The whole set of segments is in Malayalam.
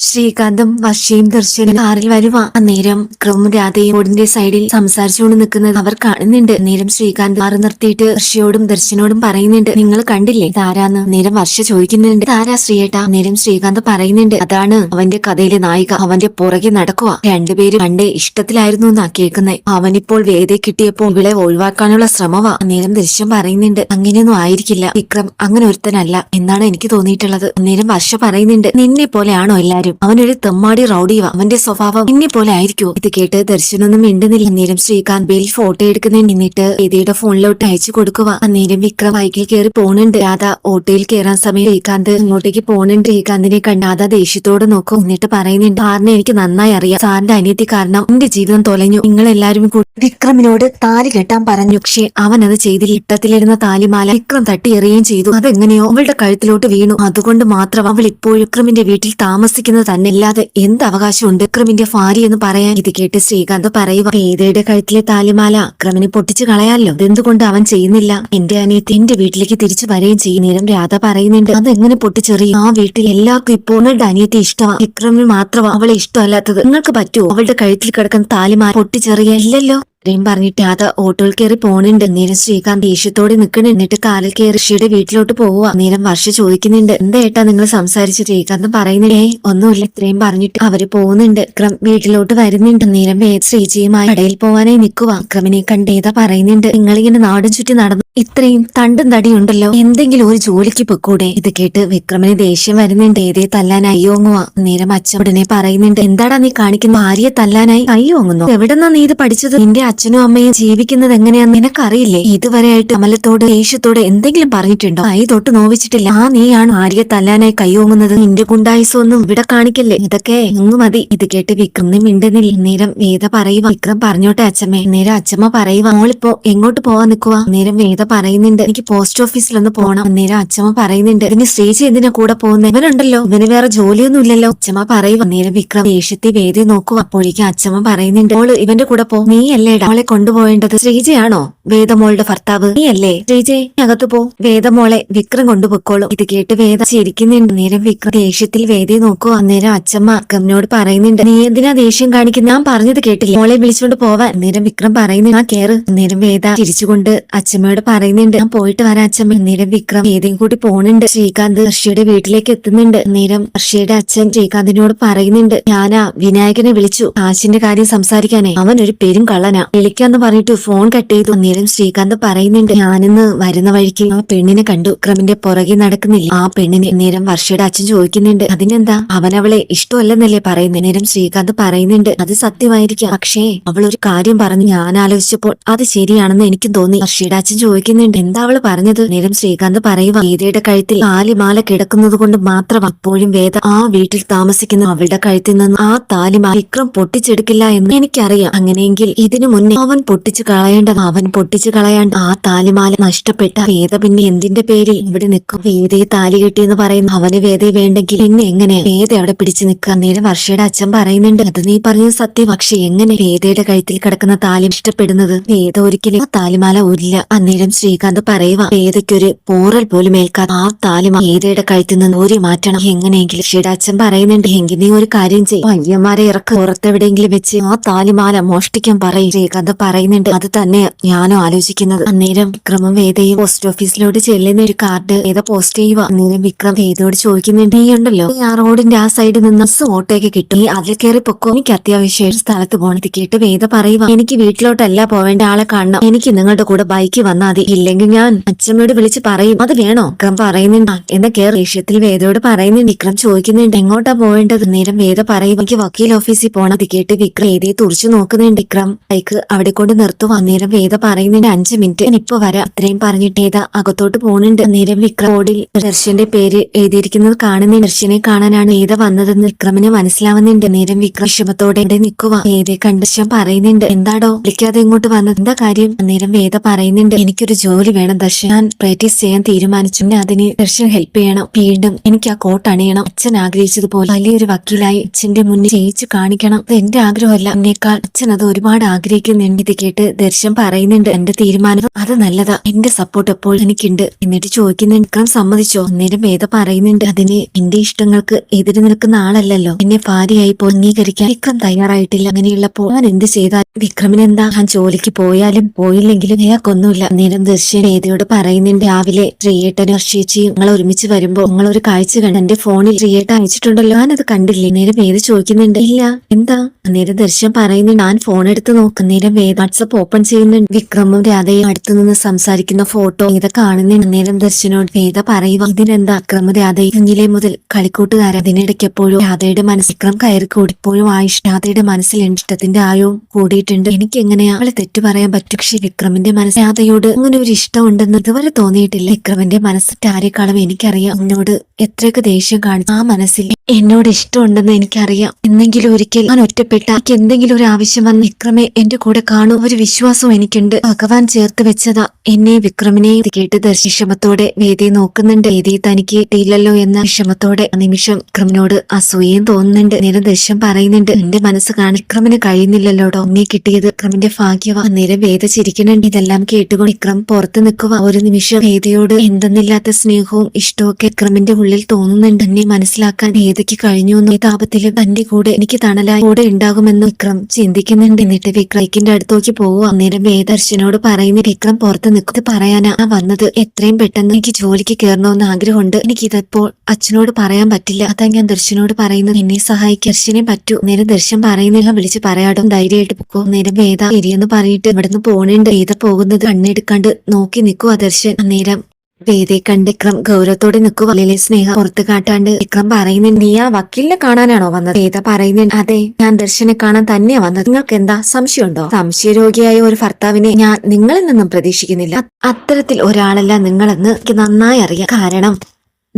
ശ്രീകാന്തും വർഷയും ദർശനും കാറിൽ വരുവാ. അന്നേരം ക്രമം രാധയും ഓടിന്റെ സൈഡിൽ സംസാരിച്ചുകൊണ്ട് നിൽക്കുന്നത് അവർ കാണുന്നുണ്ട്. നേരം ശ്രീകാന്ത് മാറി നിർത്തിയിട്ട് വർഷയോടും ദർശനോടും പറയുന്നുണ്ട്. നിങ്ങൾ കണ്ടില്ലേ? താരാന്ന് നേരം വർഷ ചോദിക്കുന്നുണ്ട്. താരാ ശ്രീയേട്ട? നേരം ശ്രീകാന്ത് പറയുന്നുണ്ട്. അതാണ് അവന്റെ കഥയിലെ നായിക. അവന്റെ പുറകെ നടക്കുക രണ്ടുപേരും പണ്ടേ ഇഷ്ടത്തിലായിരുന്നു എന്നാ കേൾക്കുന്നത് അവനിപ്പോൾ വേദ കിട്ടിയപ്പോൾ ഇവളെ ഒഴിവാക്കാനുള്ള ശ്രമമാ നേരം ദൃശ്യം പറയുന്നുണ്ട്. അങ്ങനെയൊന്നും ആയിരിക്കില്ല. വിക്രം അങ്ങനെ ഒരുത്തനല്ല എന്നാണ് എനിക്ക് തോന്നിയിട്ടുള്ളത്. നേരം വർഷ പറയുന്നുണ്ട്. നിന്നെ പോലെയാണോ എല്ലാരും? അവനൊരു തെമ്മാടി റൗഡിയുവാ. അവന്റെ സ്വഭാവം ഇന്നെ പോലെ ആയിരിക്കുമോ ഇത് കേട്ട് ദർശനൊന്നും മിണ്ടുന്നില്ല. അന്നേരം ശ്രീകാന്ത് ബേൽ ഫോട്ടോ എടുക്കുന്നതിന് നിന്നിട്ട് ഏതിയുടെ ഫോണിലോട്ട് അയച്ചു കൊടുക്കുക അന്നേരം വിക്രം ബൈക്കിൽ കയറി പോണുണ്ട്. രാധ ഓട്ടോയിൽ കയറാൻ സമയം ശ്രീകാന്ത് ഇങ്ങോട്ടേക്ക് പോണുണ്ട്. ശ്രീകാന്തിനെ കണ്ട് രാധ ദേഷ്യത്തോട് നോക്കും. എന്നിട്ട് പറയുന്നുണ്ട് സാറിനെ എനിക്ക് നന്നായി അറിയാം. സാറിന്റെ അനിയത്തി കാരണം എന്റെ ജീവിതം തൊലഞ്ഞു. നിങ്ങൾ എല്ലാവരും കൂടി വിക്രമിനോട് താലി കെട്ടാൻ പറഞ്ഞു. പക്ഷേ അവൻ അത് ചെയ്തില്ല. ഇട്ടത്തിലിരുന്ന താലിമാല വിക്രം തട്ടി എറിയുകയും ചെയ്തു. അതെങ്ങനെയോ അവളുടെ കഴുത്തിലോട്ട് വീണു. അതുകൊണ്ട് മാത്രം അവൾ ഇപ്പോൾ വിക്രമിന്റെ വീട്ടിൽ താമസിക്കുന്നത് തന്നെ ഇല്ലാതെ എന്ത് അവകാശമുണ്ട്? വിക്രമിന്റെ ഭാര്യ എന്ന് പറയാൻ ഇത് കേട്ട് ശ്രീകാന്ത് പറയുക വേദയുടെ കഴുത്തിലെ താലിമാല വിക്രമിനെ പൊട്ടിച്ചു കളയാല്ലോ ഇതെന്തുകൊണ്ട് അവൻ ചെയ്യുന്നില്ല? എന്റെ അനിയത്തി എന്റെ വീട്ടിലേക്ക് തിരിച്ചു വരികയും ചെയ്യും. നേരം രാധ പറയുന്നുണ്ട് അതെങ്ങനെ പൊട്ടിച്ചെറിയും? ആ വീട്ടിൽ എല്ലാവർക്കും ഇപ്പോൾ അനിയത്തി ഇഷ്ടമാണ് വിക്രമിന് മാത്രമാണ് അവളെ ഇഷ്ടമല്ലാത്തത്. നിങ്ങൾക്ക് പറ്റുമോ അവളുടെ കഴുത്തിൽ കിടക്കുന്ന താലിമാല പൊട്ടിച്ചെറിയാൻ ഇല്ലല്ലോ. ഇത്രയും പറഞ്ഞിട്ട് അത് ഓട്ടോയിൽ കയറി പോണുണ്ട്. നേരം ശ്രീകാന്ത് ദേഷ്യത്തോടെ നിൽക്കണ എന്നിട്ട് കാലിൽ കയറി ഋഷിയുടെ വീട്ടിലോട്ട് പോവുക നേരം വർഷ ചോദിക്കുന്നുണ്ട്. എന്താ ഏട്ടാ നിങ്ങൾ സംസാരിച്ച്? ശ്രീകാന്ത് പറയുന്നില്ലേ ഒന്നുമില്ല. ഇത്രയും പറഞ്ഞിട്ട് അവർ പോകുന്നുണ്ട്. വിക്രം വീട്ടിലോട്ട് വരുന്നുണ്ട്. നേരം വേദ ശ്രീജിയുമായി കടയിൽ പോവാനായി നിൽക്കുക വിക്രമിനെ കണ്ടേതാ പറയുന്നുണ്ട്. നിങ്ങളിങ്ങനെ നാടും ചുറ്റി നടന്നു ഇത്രയും തണ്ടും തടിയുണ്ടല്ലോ. എന്തെങ്കിലും ഒരു ജോലിക്ക് പൊക്കൂടെ ഇത് കേട്ട് വിക്രമിന് ദേഷ്യം വരുന്നുണ്ട്. ഏതേ തല്ലാനായി അയ്യോങ്ങുവാ നേരം അച്ഛൻ ഉടനെ പറയുന്നുണ്ട്. എന്താടാ നീ കാണിക്കുന്ന ഭാര്യയെ തല്ലാനായി അയ്യോങ്ങുന്നു എവിടെന്നാ നീ ഇത് പഠിച്ചത്? നിന്റെ അച്ഛനും അമ്മയും ജീവിക്കുന്നത് എങ്ങനെയാന്ന് നിനക്കറിയില്ലേ? ഇതുവരെയായിട്ട് അമലത്തോട് ദേഷ്യത്തോട് എന്തെങ്കിലും പറഞ്ഞിട്ടുണ്ടോ? കൈ തൊട്ട് നോവിച്ചിട്ടില്ല. ആ നീയാണ് ആര്യ തല്ലാനായി കൈയോങ്ങുന്നത് നിന്റെ ഗുണ്ടായുസൊന്നും ഇവിടെ കാണിക്കല്ലേ? ഇതൊക്കെ ഒന്നും മതി. ഇത് കേട്ട് വിക്രം മിണ്ടുന്നില്ല. നേരം വേദ പറയുക വിക്രം പറഞ്ഞോട്ടെ അച്ഛമ്മേ. നേരം അച്ഛമ്മ പറയുക മോളിപ്പോ എങ്ങോട്ട് പോവാൻ നിൽക്കുക നേരം വേദ പറയുന്നുണ്ട്. എനിക്ക് പോസ്റ്റ് ഓഫീസിലൊന്ന് പോകണം നേരം അച്ഛമ്മ പറയുന്നുണ്ട്. ഇതിന് ശ്രീജി എന്തിനാ കൂടെ പോകുന്നത് ഇവനുണ്ടല്ലോ. ഇവന് വേറെ ജോലിയൊന്നും ഇല്ലല്ലോ. അച്ഛമ്മ പറയുക നേരം വിക്രം ദേഷ്യത്തെ വേദി നോക്കുക അപ്പോഴേക്കും അച്ഛമ്മ പറയുന്നുണ്ട്. മോൾ ഇവന്റെ കൂടെ പോ. നീ അല്ലേടാ അവളെ കൊണ്ടുപോവേണ്ടത് ശ്രീജയാണോ? വേദമോളുടെ ഭർത്താവ്. നീ അല്ലേ? ശ്രീജയ് അകത്ത് പോ. വേദമോളെ വിക്രം കൊണ്ടുപോയിക്കോളും. ഇത് കേട്ട് വേദ ചിരിക്കുന്നുണ്ട്. നേരം വിക്രം ദേഷ്യത്തിൽ വേദയെ നോക്കൂ. അന്നേരം അച്ഛമ്മ അക്കമ്മനോട് പറയുന്നുണ്ട്. നീ എന്തിനാ ദേഷ്യം കാണിക്കുന്ന? ഞാൻ പറഞ്ഞത് കേട്ടില്ല. മോളെ വിളിച്ചുകൊണ്ട് പോവാൻ നേരം വിക്രം പറയുന്നു ആ കേറ്. അന്നേരം വേദ ചിരിച്ചുകൊണ്ട് അച്ഛമ്മയോട് പറയുന്നുണ്ട് ഞാൻ പോയിട്ട് വരാം അച്ഛമ്മ. നേരം വിക്രം വേദയും കൂടി പോണുണ്ട്. ശ്രീകാന്ത് ഋഷിയുടെ വീട്ടിലേക്ക് എത്തുന്നുണ്ട്. നേരം ഋഷിയുടെ അച്ഛൻ ശ്രീകാന്തിനോട് പറയുന്നുണ്ട് ഞാനാ വിനായകനെ വിളിച്ചു. കാശിന്റെ കാര്യം സംസാരിക്കാനേ. അവൻ ഒരു പെരും കള്ളനാ. വിളിക്കാന്ന് പറഞ്ഞിട്ട് ഫോൺ കട്ട് ചെയ്തു നേരം ശ്രീകാന്ത് പറയുന്നുണ്ട് ഞാനിന്ന് വരുന്ന വഴിക്ക് ആ പെണ്ണിനെ കണ്ടു. വിക്രമിന്റെ പുറകെ നടക്കുന്നില്ല. ആ പെണ്ണിനെ നേരം വർഷയുടെ അച്ഛൻ ചോദിക്കുന്നുണ്ട് അതിനെന്താ? അവൻ അവളെ ഇഷ്ടമല്ലെന്നല്ലേ പറയുന്നത് നേരം ശ്രീകാന്ത് പറയുന്നുണ്ട് അത് സത്യമായിരിക്കാം. പക്ഷേ അവൾ ഒരു കാര്യം പറഞ്ഞു. ഞാൻ ആലോചിച്ചപ്പോൾ അത് ശരിയാണെന്ന് എനിക്ക് തോന്നി. വർഷയുടെ അച്ഛൻ ചോദിക്കുന്നുണ്ട് എന്താ അവൾ പറഞ്ഞത്? നേരം ശ്രീകാന്ത് പറയുക ഗീതയുടെ കഴുത്തിൽ താലിമാല കിടക്കുന്നത് കൊണ്ട് മാത്രം അപ്പോഴും വേദ ആ വീട്ടിൽ താമസിക്കുന്ന അവളുടെ കഴുത്തിൽ നിന്ന് ആ താലിമാല വിക്രം പൊട്ടിച്ചെടുക്കില്ല എന്ന് എനിക്കറിയാം. അങ്ങനെയെങ്കിൽ ഇതിനു മുന്നേ അവൻ പൊട്ടിച്ചു കളയേണ്ടത് അവൻ പൊട്ടിച്ചു കളയാണ്ട് ആ താലിമാല നഷ്ടപ്പെട്ട വേദ പിന്നെ എന്തിന്റെ പേര് ഇവിടെ നിൽക്കും? വേദയെ താലി കെട്ടിയെന്ന് പറയുന്നു അവന് വേദയെ വേണ്ടെങ്കിൽ പിന്നെ എങ്ങനെ? വേദ അവിടെ പിടിച്ചു നിൽക്കുക. നേരെ വർഷയുടെ അച്ഛൻ പറയുന്നുണ്ട് അത് നീ പറഞ്ഞ സത്യം. പക്ഷെ എങ്ങനെ വേദയുടെ കഴുത്തിൽ കിടക്കുന്ന താലി ഇഷ്ടപ്പെടുന്നത് വേദ ഒരിക്കലും ആ താലിമാല ഉരില്ല. അന്നേരം ശ്രീകാന്ത് പറയുക വേദയ്ക്കൊരു പോറൽ പോലും ഏൽക്കാതെ ആ താലിമാല വേദയുടെ കഴുത്തിൽ നിന്ന് ഊരി മാറ്റണം. എങ്ങനെയെങ്കിലും ഋഷിയുടെ അച്ഛൻ പറയുന്നുണ്ട് എങ്കിൽ നീ ഒരു കാര്യം ചെയ്യും. പയ്യന്മാരെ ഇറക്ക്. പുറത്തെവിടെയെങ്കിലും വെച്ച് ആ താലിമാല മോഷ്ടിക്കാൻ പറയും. ശ്രീകാന്ത് പറയുന്നുണ്ട്. അത് തന്നെ ഞാനും ആലോചിക്കുന്നത്. അന്നേരം വിക്രമം വേദയും പോസ്റ്റ് ഓഫീസിലോട്ട് ചെല്ലുന്ന ഒരു കാർഡ് വേദ പോസ്റ്റ് ചെയ്യുക? അന്നേരം വിക്രം വേദയോട് ചോദിക്കുന്നുണ്ട് നീ ഉണ്ടല്ലോ ആ റോഡിന്റെ ആ സൈഡിൽ നിന്ന് ബസ് ഓട്ടോയൊക്കെ കിട്ടും. നീ അതിൽ കയറി പൊക്കോ? എനിക്ക് അത്യാവശ്യം സ്ഥലത്ത് പോകണത് കേട്ട് വേദ പറയുക എനിക്ക് വീട്ടിലോട്ടല്ല പോവേണ്ട ആളെ കാണണം. എനിക്ക് നിങ്ങളുടെ കൂടെ ബൈക്ക് വന്നാൽ മതി. ഇല്ലെങ്കിൽ ഞാൻ അച്ഛമ്മയോട് വിളിച്ച് പറയും. അത് വേണോ? വിക്രം പറയുന്നുണ്ട് എന്ന എന്നാ വിഷയത്തിൽ വേദയോട് പറയുന്നുണ്ട് വിക്രം ചോദിക്കുന്നുണ്ട് എങ്ങോട്ടാ പോവേണ്ടത്? നേരം വേദ പറയും എനിക്ക് വക്കീൽ ഓഫീസിൽ പോകണത് കേട്ട് വിക്രം വേദയെ തുറച്ചു നോക്കുന്നുണ്ട്. വിക്രം ബൈക്ക് അവിടെ കൊണ്ട് നിർത്തും. അന്നേരം വേദ പറയുന്നുണ്ട് അഞ്ചു മിനിറ്റ് ഇപ്പൊ വരാം. ഇത്രയും പറഞ്ഞിട്ട് ഏതാ അകത്തോട്ട് പോകുന്നുണ്ട്. അന്നേരം വിക്രം ബോർഡിൽ ദർശന്റെ പേര് എഴുതിയിരിക്കുന്നത് കാണുന്ന ദർശനെ കാണാനാണ് ഏത വന്നതെന്ന് വിക്രമിന് മനസ്സിലാവുന്നുണ്ട്. നേരം വിക്രം വിഷമത്തോടെ ഇവിടെ നിൽക്കുക. വേദയെ കണ്ട് ദർശൻ പറയുന്നുണ്ട് എന്താടോ വിളിക്കാതെ ഇങ്ങോട്ട് വന്നത്? എന്താ കാര്യം? അന്നേരം വേദ പറയുന്നുണ്ട് എനിക്കൊരു ജോലി വേണം ദർശൻ. ഞാൻ പ്രാക്ടീസ് ചെയ്യാൻ തീരുമാനിച്ചു. അതിന് ദർശൻ ഹെൽപ്പ് ചെയ്യണം. വീണ്ടും എനിക്ക് ആ കോട്ട് അണിയണം. അച്ഛൻ ആഗ്രഹിച്ചതുപോലെ വലിയൊരു വക്കീലായി അച്ഛന്റെ മുന്നിൽ ജയിച്ചു കാണിക്കണം. അത് എന്റെ ആഗ്രഹമല്ല. എന്നേക്കാൾ അച്ഛൻ അത് ഒരുപാട് ആഗ്രഹിക്കുന്നു. ചോദിക്കുന്നുണ്ട് ഇത് കേട്ട് ദർശൻ പറയുന്നുണ്ട്. എന്റെ തീരുമാനം അത് നല്ലതാ. എന്റെ സപ്പോർട്ട് എപ്പോൾ എനിക്കുണ്ട്. എന്നിട്ട് ചോദിക്കുന്നുണ്ട് വിക്രം സമ്മതിച്ചോ? അന്നേരം വേദ പറയുന്നുണ്ട് അതിന് എന്റെ ഇഷ്ടങ്ങൾക്ക് എതിര് നിൽക്കുന്ന ആളല്ലല്ലോ. എന്നെ ഭാര്യയായി പൊങ്ങീകരിക്കാൻ വിക്രം തയ്യാറായിട്ടില്ല. അങ്ങനെയുള്ളപ്പോൾ ഞാൻ എന്ത് ചെയ്താൽ വിക്രമിന് എന്താ ഞാൻ ജോലിക്ക് പോയാലും പോയില്ലെങ്കിലും അയാൾക്കൊന്നുമില്ല അന്നേരം ദർശൻ വേദയോട് പറയുന്നുണ്ട് രാവിലെ ശ്രീയേട്ടനും ഹർഷിച്ചിയും നിങ്ങൾ ഒരുമിച്ച് വരുമ്പോ നിങ്ങൾ ഒരു കാഴ്ച കണ്ട് എന്റെ ഫോണിൽ ശ്രീയേട്ട അയച്ചിട്ടുണ്ടല്ലോ. ഞാനത് കണ്ടില്ലേ? നേരം വേദ ചോദിക്കുന്നുണ്ട് ഇല്ല. എന്താ? അന്നേരം ദർശൻ പറയുന്നുണ്ട് ഞാൻ ഫോൺ എടുത്ത് നോക്കും നേരം വേദ വാട്സപ്പ് ഓപ്പൺ ചെയ്യുന്നുണ്ട്. വിക്രമും രാധയും അടുത്തു നിന്ന് സംസാരിക്കുന്ന ഫോട്ടോ ഇത് കാണുന്നുണ്ട്. അന്നേരം ദർശനോട് വേദ പറയുക ഇതിനെന്താ അക്രമ? രാധയും കുഞ്ഞിലെ മുതൽ കളിക്കൂട്ടുകാരൻ അതിനിടയ്ക്ക് എപ്പോഴും രാധയുടെ മനസ്സിൽ വിക്രം കയറി കൂടി. ഇപ്പോഴും ആയുഷ് രാധയുടെ മനസ്സിൽ ഇഷ്ടത്തിന്റെ ആയവും കൂടിയിട്ടുണ്ട്. എനിക്ക് എങ്ങനെയാ അവളെ തെറ്റു പറയാൻ പറ്റും? പക്ഷെ വിക്രമിന്റെ മനസ്സ് രാധയോട് അങ്ങനെ ഒരു ഇഷ്ടം ഉണ്ടെന്ന് ഇതുവരെ തോന്നിയിട്ടില്ല. വിക്രമിന്റെ മനസ്സ് ആരെക്കാളും എനിക്കറിയാം. എന്നോട് എത്രയൊക്കെ ദേഷ്യം കാണിച്ചു. ആ മനസ്സിൽ എന്നോട് ഇഷ്ടമുണ്ടെന്ന് എനിക്കറിയാം. എന്നെങ്കിലും ഒരിക്കൽ ഞാൻ ഒറ്റപ്പെട്ട എനിക്ക് എന്തെങ്കിലും ഒരു ആവശ്യം വന്ന് വിക്രമെ എന്റെ കൂടെ കാണൂ. ഒരു വിശ്വാസവും എനിക്കുണ്ട്. ഭഗവാൻ ചേർത്ത് വെച്ചതാ. എന്നെ വിക്രമിനെയും കേട്ട് ദർശിക്ഷമത്തോടെ വേദി നോക്കുന്നുണ്ട്. വേദി തനിക്ക് കിട്ടിയില്ലല്ലോ എന്ന വിഷമത്തോടെ നിമിഷം വിക്രമിനോട് അസൂയയും തോന്നുന്നുണ്ട്. നേരം ദൃശ്യം പറയുന്നുണ്ട്. എന്റെ മനസ്സ് കാണാൻ വിക്രമിന് കഴിയുന്നില്ലല്ലോടോ? നീ കിട്ടിയത് വിക്രമിന്റെ ഭാഗ്യവാ. നേരം വേദ ചിരിക്കുന്നുണ്ട്. ഇതെല്ലാം കേട്ടുകൊണ്ട് വിക്രം പുറത്ത് നിൽക്കുക. ഒരു നിമിഷം വേദിയോട് എന്തെന്നില്ലാത്ത സ്നേഹവും ഇഷ്ടവും ഒക്കെ വിക്രമിന്റെ ഉള്ളിൽ തോന്നുന്നുണ്ട്. എന്നെ മനസ്സിലാക്കാൻ വേദിക്ക് കഴിഞ്ഞു എന്നും. താപത്തിൽ തന്റെ കൂടെ എനിക്ക് തണലായി കൂടെ ഉണ്ടാകുമെന്ന് വിക്രം ചിന്തിക്കുന്നുണ്ട്. എന്നിട്ട് വിക്രമിന്റെ അടുത്തോക്ക് പോവുക അന്നേരം വേദർശനോട് പറയുന്ന വിക്രം പുറത്ത് നിൽക്കുന്നത് പറയാനാ വന്നത്. എത്രയും പെട്ടെന്ന് എനിക്ക് ജോലിക്ക് കയറണമെന്ന് ആഗ്രഹമുണ്ട്. എനിക്ക് ഇതിപ്പോൾ അച്ഛനോട് പറയാൻ പറ്റില്ല. അതാ ഞാൻ ദർശനോട് പറയുന്നത്. എന്നെ സഹായിക്കും ദർശനെ പറ്റൂ. നേരം ദർശൻ പറയുന്നില്ല വിളിച്ച് പറയാടും? ധൈര്യമായിട്ട് പൊക്കോ. നേരം വേദ ശരിയെന്ന് പറഞ്ഞിട്ട് ഇവിടുന്ന് പോണുണ്ട്. വേദ പോകുന്നത് കണ്ണെടുക്കാണ്ട് നോക്കി നിൽക്കുവാ ദർശൻ. അന്നേരം വേദയെ കണ്ട് വിക്രം ഗൗരവത്തോടെ നിൽക്കുക സ്നേഹം പുറത്ത് കാട്ടാണ്ട് വിക്രം പറയുന്നുണ്ട് നീ ആ വക്കീലിനെ കാണാനാണോ വന്നത്? വേദ പറയുന്നുണ്ട് അതെ ഞാൻ ദർശനെ കാണാൻ തന്നെയാ വന്നത്. നിങ്ങൾക്ക് എന്താ സംശയമുണ്ടോ? സംശയരോഗിയായ ഒരു ഭർത്താവിനെ ഞാൻ നിങ്ങളിൽ നിന്നും പ്രതീക്ഷിക്കുന്നില്ല. അത്തരത്തിൽ ഒരാളല്ല നിങ്ങളെന്ന് എനിക്ക് നന്നായി അറിയാം. കാരണം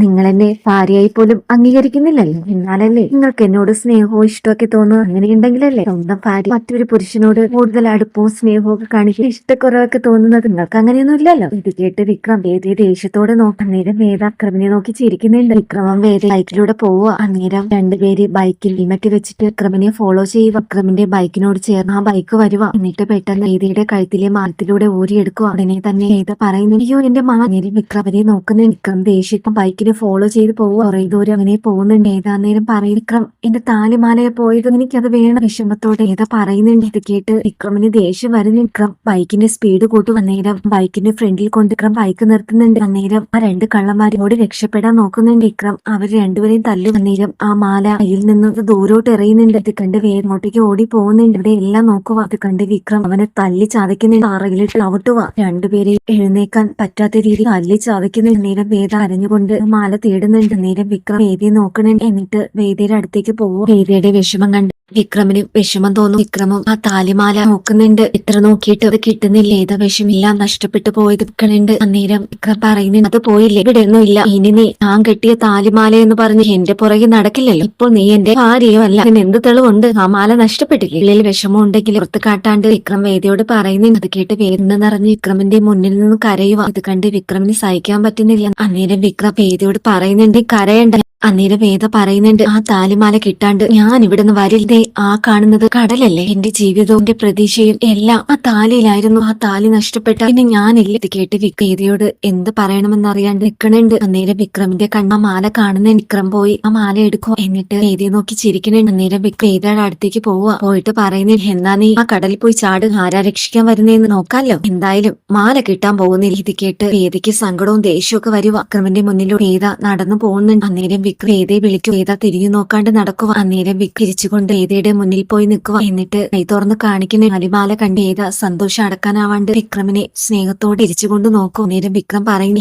നിങ്ങൾ എന്നെ ഭാര്യയായി പോലും അംഗീകരിക്കുന്നില്ലല്ലോ. എന്നാലല്ലേ നിങ്ങൾക്ക് എന്നോട് സ്നേഹവും ഇഷ്ടമൊക്കെ തോന്നുക? അങ്ങനെയുണ്ടെങ്കിലല്ലേ സ്വന്തം ഭാര്യ മറ്റൊരു പുരുഷനോട് കൂടുതൽ അടുപ്പവും സ്നേഹവും ഒക്കെ കാണിക്കുക ഇഷ്ടക്കുറവൊക്കെ തോന്നുന്നത് നിങ്ങൾക്ക് അങ്ങനെയൊന്നും ഇല്ലല്ലോ ഇത് കേട്ട് വിക്രം വേദയെ ദേഷ്യത്തോടെ നോക്കാം നേരം വേദ അക്രമിനെ നോക്കി ചിരിക്കുന്നുണ്ട്. വിക്രമം വേദ ബൈക്കിലൂടെ പോവുക. അന്നേരം രണ്ടുപേര് ബൈക്കിൽ ഹെൽമറ്റ് വെച്ചിട്ട് വിക്രമിനെ ഫോളോ ചെയ്യുക. വിക്രമിന്റെ ബൈക്കിനോട് ചേർന്ന് ആ ബൈക്ക് വരുക എന്നിട്ട് പെട്ടെന്ന് വേദിയുടെ കഴുത്തിലെ മാനത്തിലൂടെ ഊരിയെടുക്കുക. ഉടനെ തന്നെ വേദ പറയുന്നു അയ്യോ എന്റെ മാ നേരം വിക്രമനെ നോക്കുന്ന വിക്രം ദേഷ്യം. ബൈക്കിനെ ഫോളോ ചെയ്ത് പോവുക. കുറെ ദൂരം അങ്ങനെ പോകുന്നുണ്ട്. ഏതാ നേരം പറയും വിക്രം എന്റെ താലിമാലയെ പോയത് എനിക്കത് വേണം. വിഷമത്തോടെ ഏതാ പറയുന്നുണ്ട്. ഇത് കേട്ട് വിക്രമിന് ദേഷ്യം വരുന്ന. വിക്രം ബൈക്കിന്റെ സ്പീഡ് കൂട്ടു. വന്നേരം ബൈക്കിന്റെ ഫ്രണ്ടിൽ കൊണ്ട് വിക്രം ബൈക്ക് നിർത്തുന്നുണ്ട്. അന്നേരം ആ രണ്ട് കള്ളന്മാരോട് രക്ഷപ്പെടാൻ നോക്കുന്നുണ്ട്. വിക്രം അവർ രണ്ടുപേരെയും തല്ലു. വന്നേരം ആ മാല കയ്യിൽ നിന്ന് ദൂരോട്ട് എറിയുന്നുണ്ട്. ഇത് കണ്ട് വേറോട്ടേക്ക് ഓടി പോകുന്നുണ്ട്. ഇവിടെ എല്ലാം നോക്കുക. അത് കണ്ട് വിക്രം അവനെ തല്ലി ചതയ്ക്കുന്നുണ്ട്. അറയിലിട്ട് ചവിട്ടുക. രണ്ടുപേരെയും എഴുന്നേക്കാൻ പറ്റാത്ത രീതിയിൽ തല്ലി ചതയ്ക്കുന്നുണ്ട്. നേരം വേദ അരഞ്ഞുകൊണ്ട് മാല തേടുന്നുണ്ട്. നേരം വിക്രം വേദി നോക്കണുണ്ട് എന്നിട്ട് വേദിയുടെ അടുത്തേക്ക് പോകും വേദിയുടെ വിഷമം കണ്ട് വിക്രമിന് വിഷമം തോന്നും. വിക്രമം ആ താലിമാല നോക്കുന്നുണ്ട്. ഇത്ര നോക്കിയിട്ട് അത് കിട്ടുന്നില്ല. ഏതാ വിഷമില്ല നഷ്ടപ്പെട്ടു പോയത് വിൽക്കണുണ്ട് അന്നേരം വിക്രം പറയുന്നുണ്ട് അത് പോയില്ലേ? ഇവിടെ ഒന്നും ഇല്ല ഇനി നീ ഞാൻ കെട്ടിയ താലിമാല എന്ന് പറഞ്ഞ് എന്റെ പുറകെ നടക്കില്ലല്ലോ. ഇപ്പോൾ നീ എന്റെ ഭാര്യയോ അല്ല അതിന് എന്ത് തെളിവുണ്ട്? ആ മാല നഷ്ടപ്പെട്ടില്ലേ? ഉള്ളിൽ വിഷമം ഉണ്ടെങ്കിൽ പുറത്ത് കാട്ടാണ്ട് വിക്രം വേദിയോട് പറയുന്നു. അത് കേട്ട് വേദന നിറഞ്ഞ് വിക്രമിന്റെ മുന്നിൽ നിന്ന് കരയുക ഇത് കണ്ട് വിക്രമിന് സഹിക്കാൻ പറ്റുന്നില്ല. അന്നേരം വിക്രം വേദിയോട് പറയുന്നുണ്ട് കരയണ്ട. അന്നേരം വേദ പറയുന്നുണ്ട് ആ താലിമാല കിട്ടാണ്ട് ഞാൻ ഇവിടുന്ന് വരില്ലേ ആ കാണുന്നത് കടലല്ലേ? എന്റെ ജീവിതവും എന്റെ പ്രതീക്ഷയും എല്ലാം ആ താലിയിലായിരുന്നു. ആ താലി നഷ്ടപ്പെട്ട പിന്നെ ഞാനില്ല? കേട്ട് വേദയോട് എന്ത് പറയണമെന്ന് അറിയാണ്ട് നിൽക്കണുണ്ട്. അന്നേരം വിക്രമിന്റെ കണ്ണ മാല കാണുന്ന വിക്രം പോയി ആ മാല എടുക്കും എന്നിട്ട് വേദിയെ നോക്കി ചിരിക്കണുണ്ട്. അന്നേരം വേദയുടെ അടുത്തേക്ക് പോവുക. പോയിട്ട് പറയുന്നില്ല എന്നാ നീ ആ കടലിൽ പോയി ചാട് ആരാ രക്ഷിക്കാൻ വരുന്നേന്ന് നോക്കാലോ എന്തായാലും മാല കിട്ടാൻ പോകുന്നില്ല. ഇത് കേട്ട് വേദിക്ക് സങ്കടവും ദേഷ്യവും ഒക്കെ വരുക വിക്രമിന്റെ മുന്നിലൂടെ വേദ നടന്നു പോകുന്നുണ്ട്. അന്നേരം വിക് ഏതേ വിളിക്കും. ഏതാ തിരിഞ്ഞു നോക്കാണ്ട് നടക്കുക അന്നേരം വിക്രിച്ചുകൊണ്ട് ഏതയുടെ മുന്നിൽ പോയി നിൽക്കുക എന്നിട്ട് കൈ തുറന്ന് കാണിക്കുന്ന അരിമാല കണ്ട് ഏതാ സന്തോഷം അടക്കാനാവാണ്ട് വിക്രമിനെ സ്നേഹത്തോടെ ഇരിച്ചുകൊണ്ട് നോക്കും. അന്നേരം വിക്രം പറയും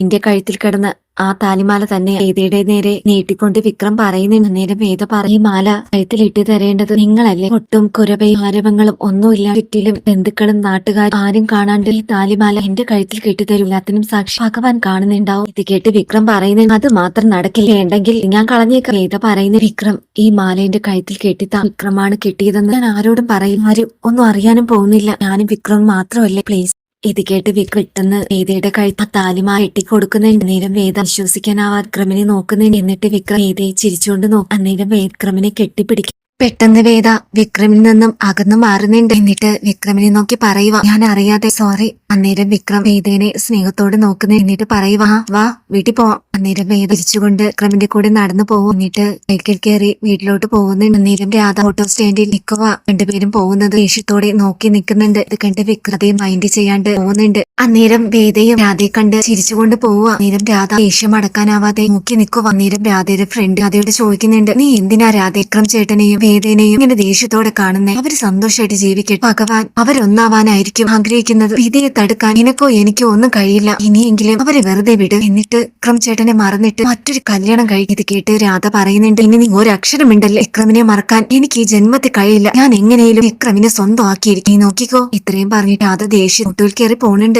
എന്റെ കഴുത്തിൽ കിടന്ന് ആ താലിമാല തന്നെ വേദയുടെ നേരെ നീട്ടിക്കൊണ്ട് വിക്രം പറയുന്നുണ്ട്. നേരം വേദ പറയും മാല കഴുത്തിലിട്ട് തരേണ്ടത് നിങ്ങളല്ലേ. ഒട്ടും കുരവയും ആരവങ്ങളും ഒന്നുമില്ല. ചുറ്റിലും ബന്ധുക്കളും നാട്ടുകാരും ആരും കാണാണ്ട് ഈ താലിമാല എന്റെ കഴുത്തിൽ കെട്ടിത്തരൂല്ലാത്തിനും സാക്ഷി ഭഗവാൻ കാണുന്നുണ്ടാവും. ഇത് കേട്ട് വിക്രം പറയുന്നത് അത് മാത്രം നടക്കില്ല. വേണ്ടെങ്കിൽ ഞാൻ കളഞ്ഞേക്കാം. വേദ പറയുന്ന വിക്രം ഈ മാല എന്റെ കഴുത്തിൽ കെട്ടിത്ത വിക്രമാണ് കെട്ടിയതെന്ന് ഞാൻ ആരോടും പറയും ആരും ഒന്നും അറിയാനും പോകുന്നില്ല. ഞാനും വിക്രം മാത്രമല്ലേ. പ്ലീസ്. ഇത് കേട്ട് വിക് പെട്ടെന്ന് വേദയുടെ താലിമായി ഇട്ടിക്കൊടുക്കുന്നുണ്ട് നേരം വേദ വിശ്വസിക്കാനാവാ വിക്രമിനെ നോക്കുന്നുണ്ട് എന്നിട്ട് വിക്രം വേദയെ ചിരിച്ചുകൊണ്ട് നോക്കും. അന്നേരം വിക്രമിനെ കെട്ടിപ്പിടിക്കും. പെട്ടെന്ന് വേദ വിക്രമിൽ നിന്നും അകന്നു മാറുന്നുണ്ട്. എന്നിട്ട് വിക്രമിനെ നോക്കി പറയുക ഞാൻ അറിയാതെ സോറി അന്നേരം വിക്രം വേദേനെ സ്നേഹത്തോട് നോക്കുന്നു. എന്നിട്ട് പറയുക "ആ, വാ വീട്ടിൽ പോവാം അന്നേരം വേദ തിരിച്ചുകൊണ്ട് വിക്രമിന്റെ കൂടെ നടന്നു പോകും. എന്നിട്ട് ബൈക്കിൽ കയറി വീട്ടിലോട്ട് പോകുന്നുണ്ട് അന്നേരം രാധ ഓട്ടോ സ്റ്റാൻഡിൽ നിൽക്കുക. രണ്ടുപേരും പോകുന്നത് ദേഷ്യത്തോടെ നോക്കി നിൽക്കുന്നുണ്ട്. ഇത് കണ്ട് വിക്രതയെ മൈൻഡ് ചെയ്യാണ്ട് പോകുന്നുണ്ട്. അന്നേരം വേദയും രാധയെ കണ്ട് ചിരിച്ചുകൊണ്ട് പോവുക. അന്നേരം രാധ ദേഷ്യം അടക്കാനാവാതെ നോക്കി നിൽക്കുക. അന്നേരം രാധയുടെ ഫ്രണ്ട് രാധയോട് ചോദിക്കുന്നുണ്ട് നീ എന്തിനാ രാധ വിക്രം ചേട്ടനെയും വേദേനെയും ഇങ്ങനെ ദേഷ്യത്തോടെ കാണുന്നേ അവർ സന്തോഷമായിട്ട് ജീവിക്കട്ടെ. ഭഗവാൻ അവരൊന്നാവാനായിരിക്കും ആഗ്രഹിക്കുന്നത്. വിധിയെ തടുക്കാൻ നിനക്കോ എനിക്കോ ഒന്നും കഴിയില്ല. ഇനിയെങ്കിലും അവരെ വെറുതെ വിട്. എന്നിട്ട് വിക്രം ചേട്ടനെ മറന്നിട്ട് മറ്റൊരു കല്യാണം കഴിക്കുന്നത് കേട്ട് രാധ പറയുന്നുണ്ട് ഇനി നീ ഒരക്ഷരം ഉണ്ടല്ലേ വിക്രമിനെ മറക്കാൻ എനിക്ക് ഈ ജന്മത്തിൽ കഴിയില്ല. ഞാൻ എങ്ങനെയും വിക്രമിനെ സ്വന്തമാക്കിയിരിക്കും. നോക്കിക്കോ. ഇത്രയും പറഞ്ഞിട്ട് രാധ ദേഷ്യം മുട്ടുവിൽ കയറി പോണുണ്ട്.